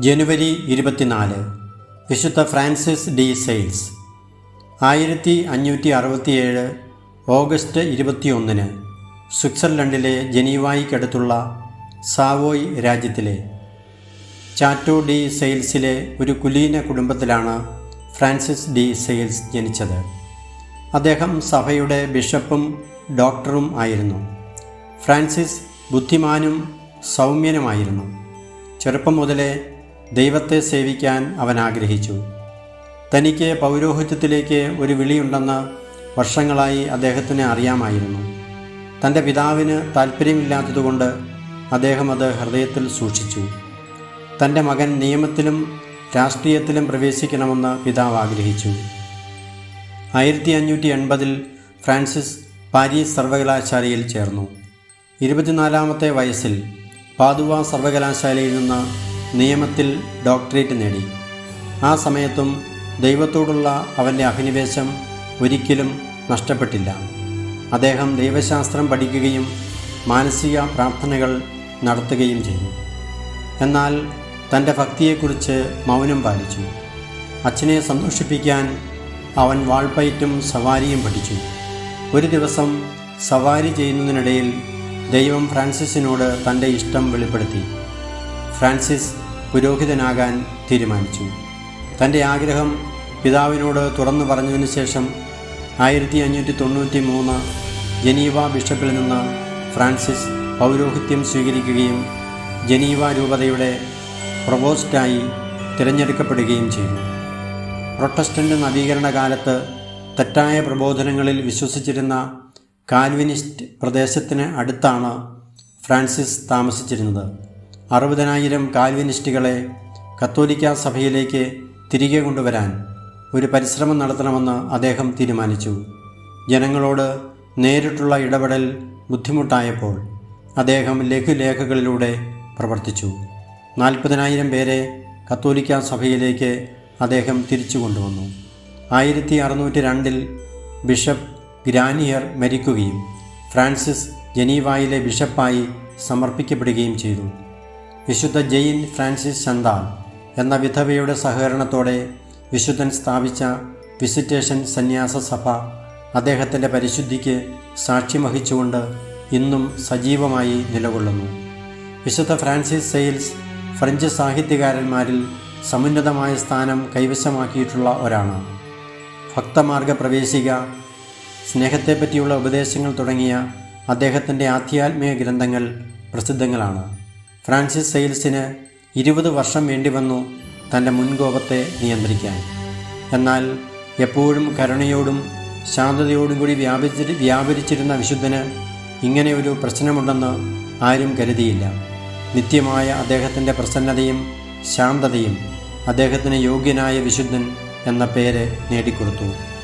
ജനുവരി ഇരുപത്തിനാല്. വിശുദ്ധ Francis D sales. ആയിരത്തി അഞ്ഞൂറ്റി അറുപത്തിയേഴ് ഓഗസ്റ്റ് ഇരുപത്തിയൊന്നിന് സ്വിറ്റ്സർലൻഡിലെ ജനീവായിക്കടുത്തുള്ള സാവോയ് രാജ്യത്തിലെ ചാറ്റോ ഡി സെയിൽസിലെ ഒരു കുലീന കുടുംബത്തിലാണ് ഫ്രാൻസിസ് ഡി സെയിൽസ് ജനിച്ചത്. അദ്ദേഹം സഭയുടെ ബിഷപ്പും ഡോക്ടറും ആയിരുന്നു. ഫ്രാൻസിസ് ബുദ്ധിമാനും സൗമ്യനുമായിരുന്നു. ചെറുപ്പം മുതലേ ദൈവത്തെ സേവിക്കാൻ അവൻ ആഗ്രഹിച്ചു. തനിക്ക് പൗരോഹിത്യത്തിലേക്ക് ഒരു വിളിയുണ്ടെന്ന് വർഷങ്ങളായി അദ്ദേഹത്തിന് അറിയാമായിരുന്നു. തന്റെ പിതാവിന് താല്പര്യമില്ലാത്തതുകൊണ്ട് അദ്ദേഹം അത് ഹൃദയത്തിൽ സൂക്ഷിച്ചു. തന്റെ മകൻ നിയമത്തിലും രാഷ്ട്രീയത്തിലും പ്രവേശിക്കണമെന്ന് പിതാവ് ആഗ്രഹിച്ചു. ആയിരത്തി അഞ്ഞൂറ്റി എൺപതിൽ ഫ്രാൻസിസ് പാരീസ് സർവകലാശാലയിൽ ചേർന്നു. ഇരുപത്തിനാലാമത്തെ വയസ്സിൽ പാതുവ സർവകലാശാലയിൽ നിന്ന് നിയമത്തിൽ ഡോക്ടറേറ്റ് നേടി. ആ സമയത്തും ദൈവത്തോടുള്ള അവന്റെ അഭിനിവേശം ഒരിക്കലും നഷ്ടപ്പെട്ടില്ല. അദ്ദേഹം ദൈവശാസ്ത്രം പഠിക്കുകയും മാനസിക പ്രാർത്ഥനകൾ നടത്തുകയും ചെയ്തു. എന്നാൽ തന്റെ ഭക്തിയെക്കുറിച്ച് മൗനം പാലിച്ചു. അച്ഛനെ സന്തോഷിപ്പിക്കാൻ അവൻ വാൾപ്പയറ്റും സവാരിയും പഠിച്ചു. ഒരു ദിവസം സവാരി ചെയ്യുന്നതിനിടയിൽ ദൈവം ഫ്രാൻസിസിനോട് തന്റെ ഇഷ്ടം വെളിപ്പെടുത്തി. ഫ്രാൻസിസ് പുരോഹിതനാകാൻ തീരുമാനിച്ചു. തന്റെ ആഗ്രഹം പിതാവിനോട് തുറന്നു പറഞ്ഞതിന് ശേഷം ആയിരത്തി അഞ്ഞൂറ്റി തൊണ്ണൂറ്റി മൂന്ന് ജനീവ ബിഷപ്പിൽ നിന്ന് ഫ്രാൻസിസ് പൗരോഹിത്യം സ്വീകരിക്കുകയും ജനീവ രൂപതയുടെ പ്രൊവോസ്റ്റായി തിരഞ്ഞെടുക്കപ്പെടുകയും ചെയ്തു. പ്രൊട്ടസ്റ്റന്റ് നവീകരണ കാലത്ത് തെറ്റായ പ്രബോധനങ്ങളിൽ വിശ്വസിച്ചിരുന്ന കാൽവിനിസ്റ്റ് പ്രദേശത്തിന് അടുത്താണ് ഫ്രാൻസിസ് താമസിച്ചിരുന്നത്. അറുപതിനായിരം കാൽവിനിസ്റ്റുകളെ കത്തോലിക്ക സഭയിലേക്ക് തിരികെ കൊണ്ടുവരാൻ ഒരു പരിശ്രമം നടത്തണമെന്ന് അദ്ദേഹം തീരുമാനിച്ചു. ജനങ്ങളോട് നേരിട്ടുള്ള ഇടപെടൽ ബുദ്ധിമുട്ടായപ്പോൾ അദ്ദേഹം ലഘുലേഖകളിലൂടെ പ്രവർത്തിച്ചു. നാൽപ്പതിനായിരം പേരെ കത്തോലിക്ക സഭയിലേക്ക് അദ്ദേഹം തിരിച്ചു കൊണ്ടുവന്നു. ആയിരത്തി അറുന്നൂറ്റി രണ്ടിൽ ബിഷപ്പ് ഗ്രാനിയർ മരിക്കുകയും ഫ്രാൻസിസ് ജനീവായിലെ ബിഷപ്പായി സമർപ്പിക്കപ്പെടുകയും ചെയ്തു. വിശുദ്ധ ജെയിൻ ഫ്രാൻസിസ് ചന്താൽ എന്ന വിധവയുടെ സഹകരണത്തോടെ വിശുദ്ധൻ സ്ഥാപിച്ച വിസിറ്റേഷൻ സന്യാസ സഭ അദ്ദേഹത്തിന്റെ പരിശുദ്ധിക്ക് സാക്ഷ്യം വഹിച്ചുകൊണ്ട് ഇന്നും സജീവമായി നിലകൊള്ളുന്നു. വിശുദ്ധ ഫ്രാൻസിസ് സെയിൽസ് ഫ്രഞ്ച് സാഹിത്യകാരന്മാരിൽ സമുന്നതമായ സ്ഥാനം കൈവശമാക്കിയിട്ടുള്ള ഒരാണ് ഭക്തമാർഗ പ്രവേശിക സ്നേഹത്തെപ്പറ്റിയുള്ള ഉപദേശങ്ങൾ തുടങ്ങിയ അദ്ദേഹത്തിന്റെ ആധ്യാത്മിക ഗ്രന്ഥങ്ങൾ പ്രസിദ്ധങ്ങളാണ്. ഫ്രാൻസിസ് സെയിൽസിന് ഇരുപത് വർഷം വേണ്ടിവന്നു തന്റെ മുൻകോപത്തെ നിയന്ത്രിക്കാൻ. എന്നാൽ എപ്പോഴും കരുണയോടും ശാന്തതയോടും കൂടി വ്യാപിച്ചി വ്യാപരിച്ചിരുന്ന വിശുദ്ധന് ഇങ്ങനെ ഒരു പ്രശ്നമുണ്ടെന്ന് ആരും കരുതിയില്ല. നിത്യമായ അദ്ദേഹത്തിന്റെ പ്രസന്നതയും ശാന്തതയും അദ്ദേഹത്തിന് യോഗ്യനായ വിശുദ്ധൻ എന്ന പേര് നേടിക്കൊടുത്തു.